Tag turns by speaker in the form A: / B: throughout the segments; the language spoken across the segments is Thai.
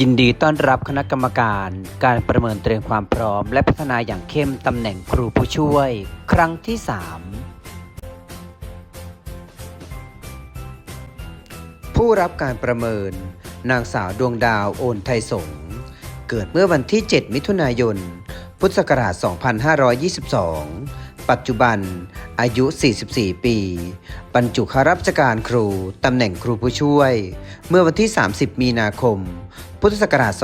A: ยินดีต้อนรับคณะกรรมการ การประเมินเตรียมความพร้อม และพัฒนาอย่างเข้มตำแหน่งครูผู้ช่วย ครั้งที่ 3 ผู้รับการประเมิน นางสาวดวงดาวโอนไทยสงเกิดเมื่อวันที่ 7 มิถุนายน พุทธศักราช 2522 ปัจจุบัน อายุ 44 ปี บรรจุข้าราชการครู ตำแหน่งครูผู้ช่วย เมื่อวันที่ 30 มีนาคม พุทธศักราช 2565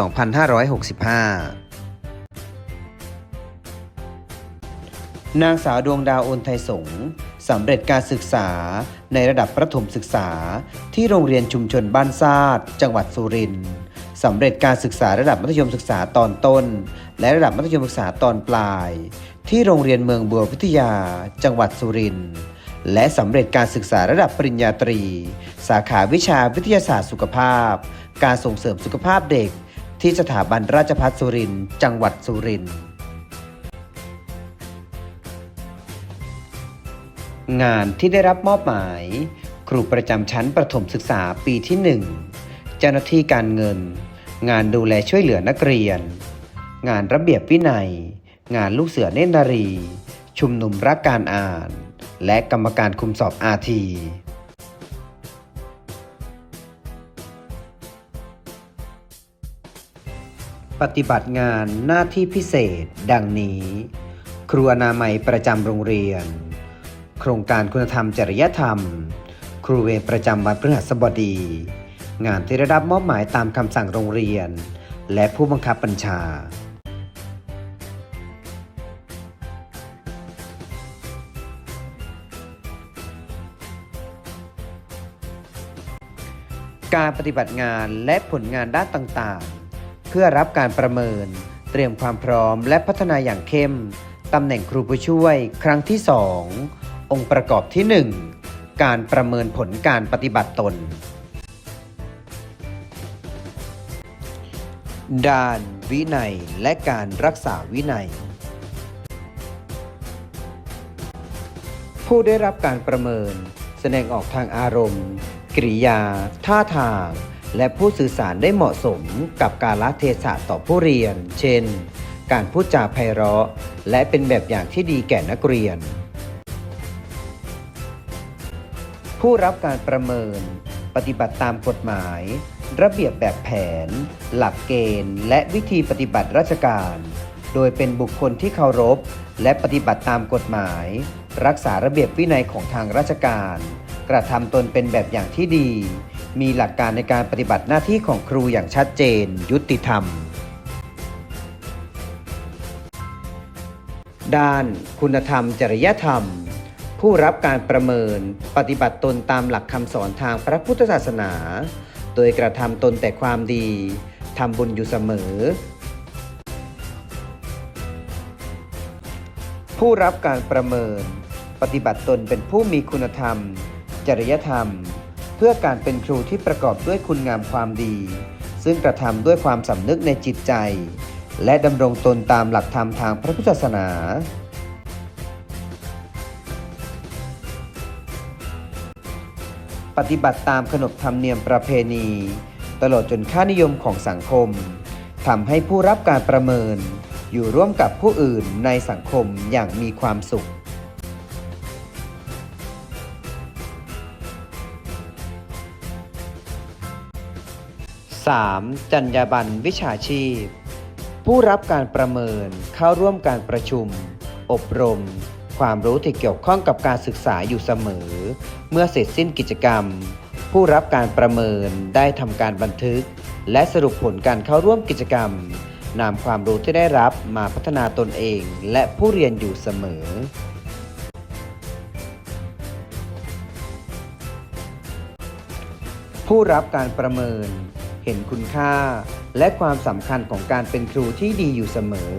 A: นางสาวดวงดาวโอนไทยสงฆ์สำเร็จการศึกษาในระดับประถมศึกษา ที่โรงเรียนชุมชนบ้านซาดจังหวัดสุรินทร์สำเร็จการศึกษาระดับมัธยมศึกษาตอนต้น และระดับมัธยมศึกษาตอนปลาย ที่โรงเรียนเมืองบัวพิทยา จังหวัดสุรินทร์ และสำเร็จการศึกษาระดับปริญญาตรี สาขาวิชาวิทยาศาสตร์สุขภาพ การส่งเสริมสุขภาพเด็ก ที่สถาบันราชภัฏสุรินทร์จังหวัดสุรินทร์งานที่ได้รับมอบหมาย ครูประจำชั้นประถมศึกษาปีที่ 1 เจ้าหน้าที่การเงิน งานดูแลช่วยเหลือนักเรียน งานระเบียบวินัย งานลูกเสือเนตรนารี ชุมนุมรักการอ่าน และกรรมการคุมสอบอาทีปฏิบัติงานหน้าที่พิเศษ ดังนี้ ครูอนามัยประจำโรงเรียน โครงการคุณธรรมจริยธรรม ครูเวรประจำวันพฤหัสบดี งานที่ได้รับมอบหมายตามคำสั่งโรงเรียน และผู้บังคับบัญชา การปฏิบัติงานและผลงานด้านต่างๆ เพื่อรับการประเมิน เตรียมความพร้อมและพัฒนาอย่างเข้มตำแหน่งครูผู้ช่วย ครั้งที่ 2 องค์ประกอบที่ 1 การประเมินผลการปฏิบัติตน ด้านวินัยและการรักษาวินัย ผู้ได้รับการประเมิน แสดงออกทางอารมณ์ กริยา ท่าทาง และผู้สื่อสารได้เหมาะสมกับการลเทศะต่อผู้เรียน เช่น การพูดจาไพเราะ และเป็นแบบอย่างที่ดีแก่นักเรียน ผู้รับการประเมิน ปฏิบัติตามกฎหมาย ระเบียบแบบแผน หลักเกณฑ์ และวิธีปฏิบัติราชการ โดยเป็นบุคคลที่เคารพ และปฏิบัติตามกฎหมาย รักษาระเบียบวินัยของทางราชการ กระทำตนเป็นแบบอย่างที่ดี มีหลักการในการปฏิบัติหน้าที่ของครูอย่างชัดเจน ยุติธรรม ด้าน คุณธรรม จริยธรรม ผู้รับการประเมิน ปฏิบัติตนตามหลักคำสอนทางพระพุทธศาสนา โดยกระทำตนแต่ความดีทำบุญอยู่เสมอ ผู้รับการประเมิน ปฏิบัติตนเป็นผู้มีคุณธรรม จริยธรรม เพื่อการเป็นครูที่ประกอบด้วยคุณงามความดี ซึ่งกระทำด้วยความสำนึกในจิตใจ และดำรงตนตามหลักธรรมทางพระพุทธศาสนาปฏิบัติตามขนบธรรมเนียมประเพณี ตลอดจนค่านิยมของสังคมทำให้ผู้รับการประเมิน อยู่ร่วมกับผู้อื่นในสังคมอย่างมีความสุข 3. จรรยาบรรณวิชาชีพ ผู้รับการประเมินเข้าร่วมการประชุม อบรม ความรู้ที่เกี่ยวข้องกับการศึกษาอยู่เสมอ เมื่อเสร็จสิ้นกิจกรรม ผู้รับการประเมินได้ทำการบันทึก และสรุปผลการเข้าร่วมกิจกรรมนำความรู้ที่ได้รับมาพัฒนาตนเอง และผู้เรียนอยู่เสมอ ผู้รับการประเมิน เห็นคุณค่า และความสำคัญของการเป็นครูที่ดีอยู่เสมอ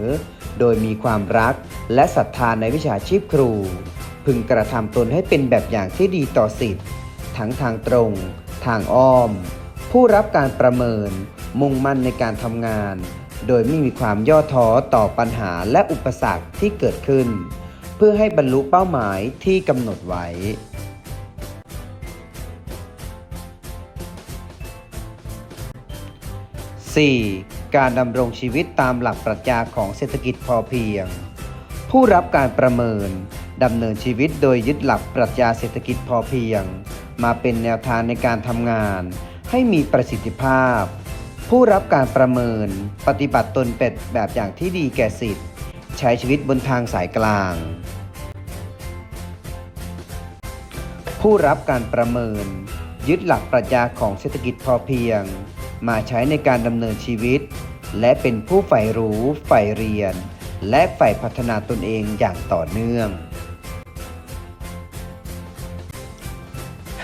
A: โดยมีความรักและศรัทธาในวิชาชีพครู พึงกระทำตนให้เป็นแบบอย่างที่ดีต่อสิทธิ์ทั้งทางตรง ทางอ้อม ผู้รับการประเมิน มุ่งมั่นในการทำงาน โดยไม่มีความย่อท้อต่อปัญหาและอุปสรรคที่เกิดขึ้น เพื่อให้บรรลุเป้าหมายที่กำหนดไว้ 4. การดำรงชีวิตตามหลักปรัชญาของเศรษฐกิจพอเพียง ผู้รับการประเมินดำเนินชีวิตโดยยึดหลักปรัชญาเศรษฐกิจพอเพียง มาเป็นแนวทางในการทำงาน ให้มีประสิทธิภาพ ผู้รับการประเมิน ปฏิบัติตนเป็นแบบอย่างที่ดีแก่สิทธิ์ ใช้ชีวิตบนทางสายกลาง ผู้รับการประเมิน ยึดหลักปรัชญาของเศรษฐกิจพอเพียง มาใช้ในการดำเนินชีวิต และเป็นผู้ใฝ่รู้ใฝ่เรียน และใฝ่พัฒนาตนเองอย่างต่อเนื่อง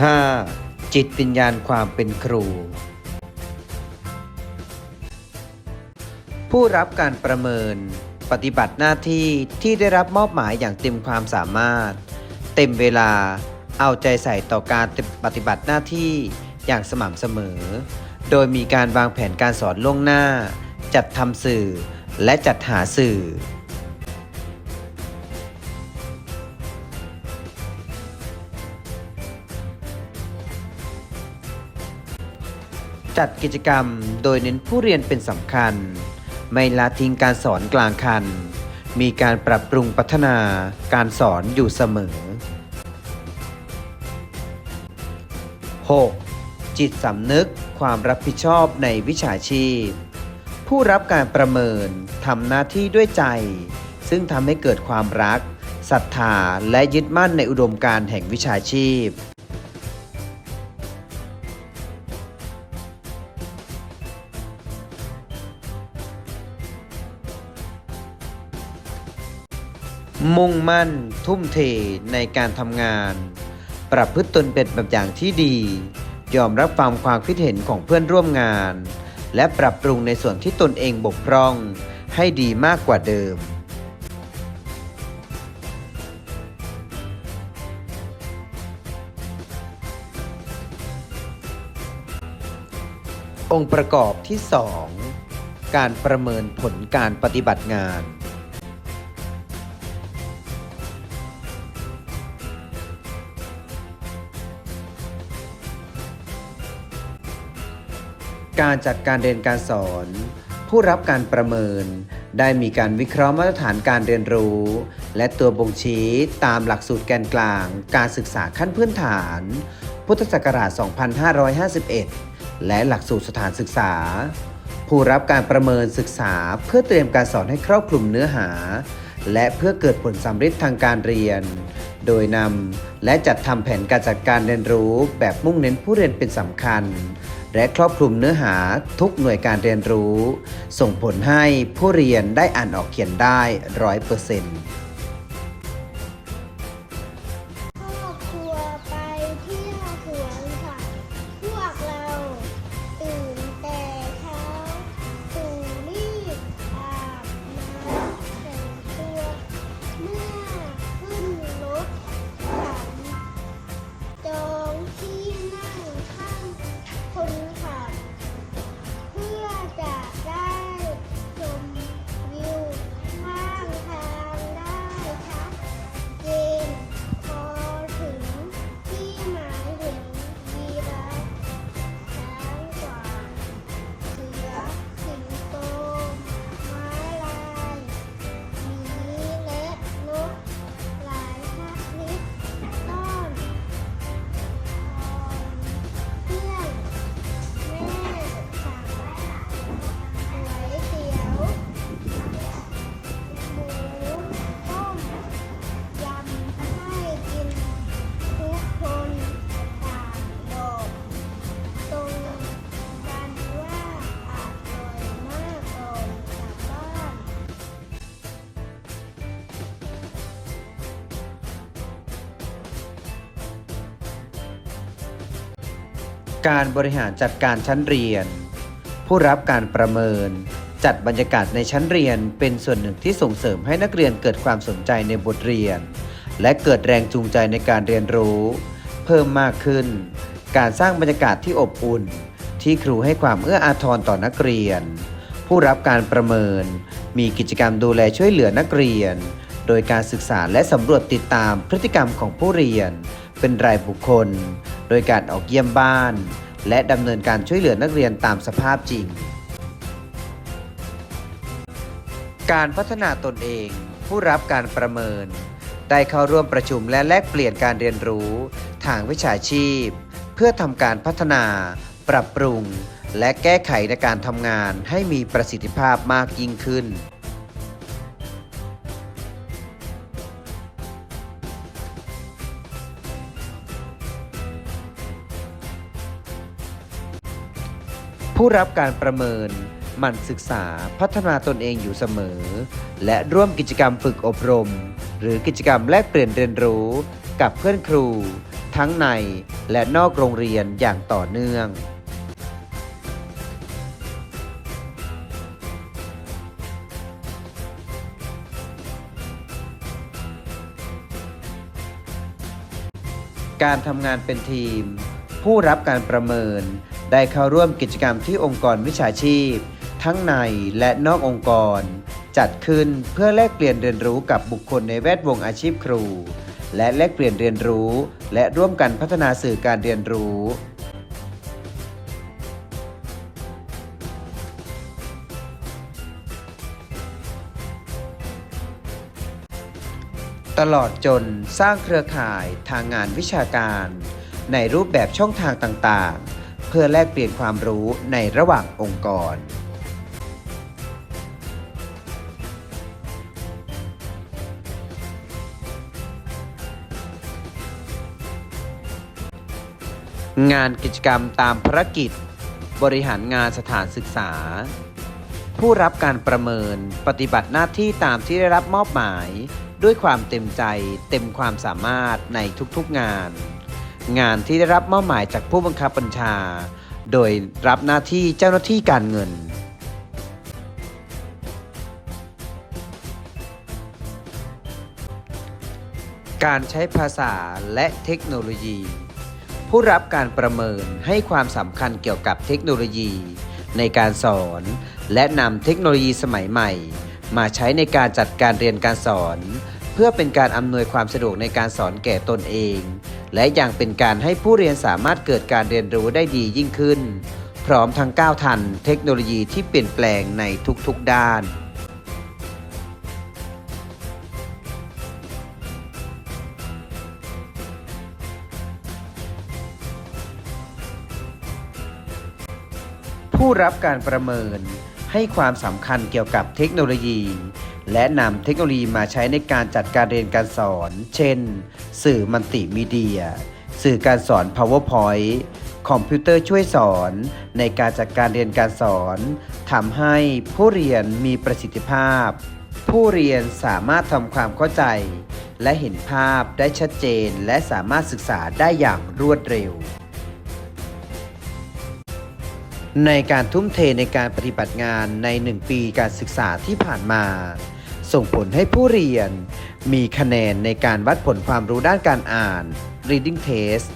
A: 5. จิตวิญญาณความเป็นครู ผู้รับการประเมิน ปฏิบัติหน้าที่ที่ได้รับมอบหมายอย่างเต็มความสามารถ เต็มเวลาเอาใจใส่ต่อการปฏิบัติหน้าที่อย่างสม่ำเสมอ โดยมีการวางแผนการสอนล่วงหน้า จัดทำสื่อ และจัดหาสื่อ จัดกิจกรรมโดยเน้นผู้เรียนเป็นสำคัญ ไม่ละทิ้งการสอนกลางคัน มีการปรับปรุงพัฒนาการสอนอยู่เสมอ 6. จิตสำนึกความรับผิดชอบในวิชาชีพ ผู้รับการประเมินทำหน้าที่ด้วยใจ ซึ่งทำให้เกิดความรักศรัทธาและยึดมั่นในอุดมการแห่งวิชาชีพ มุ่งมั่น ทุ่มเทในการทำงาน ประพฤติตนเป็นแบบอย่างที่ดี ยอมรับฟังความคิดเห็นของเพื่อนร่วมงาน และปรับปรุงในส่วนที่ตนเองบกพร่อง ให้ดีมากกว่าเดิม องค์ประกอบที่ 2 การประเมินผลการปฏิบัติงาน การจัดการเรียนการสอน ผู้รับการประเมิน ได้มีการวิเคราะห์มาตรฐานการเรียนรู้ และตัวบ่งชี้ตามหลักสูตรแกนกลาง การศึกษาขั้นพื้นฐาน พุทธศักราช 2551 และหลักสูตรสถานศึกษา ผู้รับการประเมินศึกษาเพื่อเตรียมการสอนให้ครอบคลุมเนื้อหา และเพื่อเกิดผลสำเร็จทางการเรียน โดยนำและจัดทำแผนการจัดการเรียนรู้แบบมุ่งเน้นผู้เรียนเป็นสำคัญ และครอบคลุมเนื้อหาทุกหน่วยการเรียนรู้ ส่งผลให้ผู้เรียนได้อ่านออกเขียนได้ร้อยเปอร์เซ็นต์
B: การบริหาร
A: จัดการชั้นเรียน ผู้รับการประเมิน จัดบรรยากาศในชั้นเรียนเป็นส่วนหนึ่งที่ส่งเสริมให้นักเรียนเกิดความสนใจในบทเรียน และเกิดแรงจูงใจในการเรียนรู้ เพิ่มมากขึ้น การสร้างบรรยากาศที่อบอุ่น ที่ครูให้ความเอื้ออาทรต่อนักเรียน ผู้รับการประเมิน มีกิจกรรมดูแลช่วยเหลือนักเรียน โดยการศึกษาและสำรวจติดตามพฤติกรรมของผู้เรียน เป็นรายบุคคล โดยการออกเยี่ยมบ้าน และดำเนินการช่วยเหลือนักเรียนตามสภาพจริง การพัฒนาตนเอง ผู้รับการประเมิน ได้เข้าร่วมประชุมและแลกเปลี่ยนการเรียนรู้ ทางวิชาชีพ เพื่อทำการพัฒนา ปรับปรุง และแก้ไขในการทำงานให้มีประสิทธิภาพมากยิ่งขึ้น ผู้รับการประเมินหมั่นศึกษาพัฒนาตนเองอยู่เสมอ และร่วมกิจกรรมฝึกอบรม หรือกิจกรรมแลกเปลี่ยนเรียนรู้ กับเพื่อนครู ทั้งในและนอกโรงเรียนอย่างต่อเนื่อง การทำงานเป็นทีม ผู้รับการประเมิน ได้เข้าร่วมกิจกรรมที่องค์กรวิชาชีพ ทั้งในและนอกองค์กร จัดขึ้นเพื่อแลกเปลี่ยนเรียนรู้กับบุคคลในแวดวงอาชีพครู และแลกเปลี่ยนเรียนรู้ และร่วมกันพัฒนาสื่อการเรียนรู้ตลอดจนสร้างเครือข่ายทางงานวิชาการ ในรูปแบบช่องทางต่างๆ เพื่อแลกเปลี่ยนความรู้ในระหว่างองค์กร งานกิจกรรมตามภารกิจ บริหารงานสถานศึกษา ผู้รับการประเมินปฏิบัติหน้าที่ตามที่ได้รับมอบหมาย ด้วยความเต็มใจเต็มความสามารถในทุกๆงาน งานที่ได้รับมอบหมายจากผู้บังคับบัญชา โดยรับหน้าที่เจ้าหน้าที่การเงิน การใช้ภาษาและเทคโนโลยี ผู้รับการประเมินให้ความสำคัญเกี่ยวกับเทคโนโลยี ในการสอน และนำเทคโนโลยีสมัยใหม่ มาใช้ในการจัดการเรียนการสอน เพื่อเป็นการอำนวยความสะดวกในการสอนแก่ตนเอง และยังเป็นการให้ผู้เรียนสามารถเกิดการเรียนรู้ได้ดียิ่งขึ้น พร้อมทั้งก้าวทันเทคโนโลยีที่เปลี่ยนแปลงในทุกๆด้านผู้รับการประเมินให้ความสำคัญเกี่ยวกับเทคโนโลยี และนำเทคโนโลยีมาใช้ในการจัดการเรียนการสอน เช่น สื่อมัลติมีเดีย สื่อการสอน PowerPoint คอมพิวเตอร์ช่วยสอนในการจัดการเรียนการสอนทำให้ผู้เรียนมีประสิทธิภาพ ผู้เรียนสามารถทำความเข้าใจ และเห็นภาพได้ชัดเจน และสามารถศึกษาได้อย่างรวดเร็ว ในการทุ่มเทในการปฏิบัติงานใน 1 ปีการศึกษาที่ผ่านมา ส่งผลให้ผู้เรียน มีคะแนนในการวัดผลความรู้ด้านการอ่าน reading test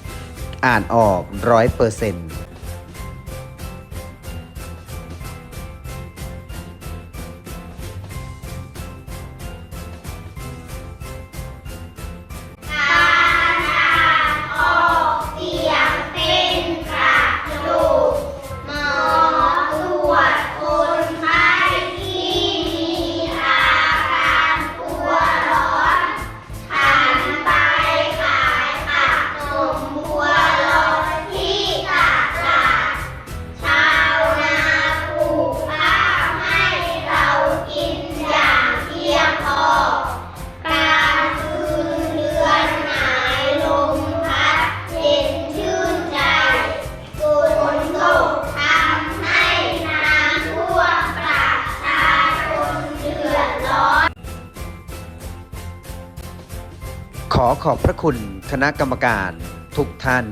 A: อ่านออก 100% ขอบพระคุณคณะกรรมการทุกท่าน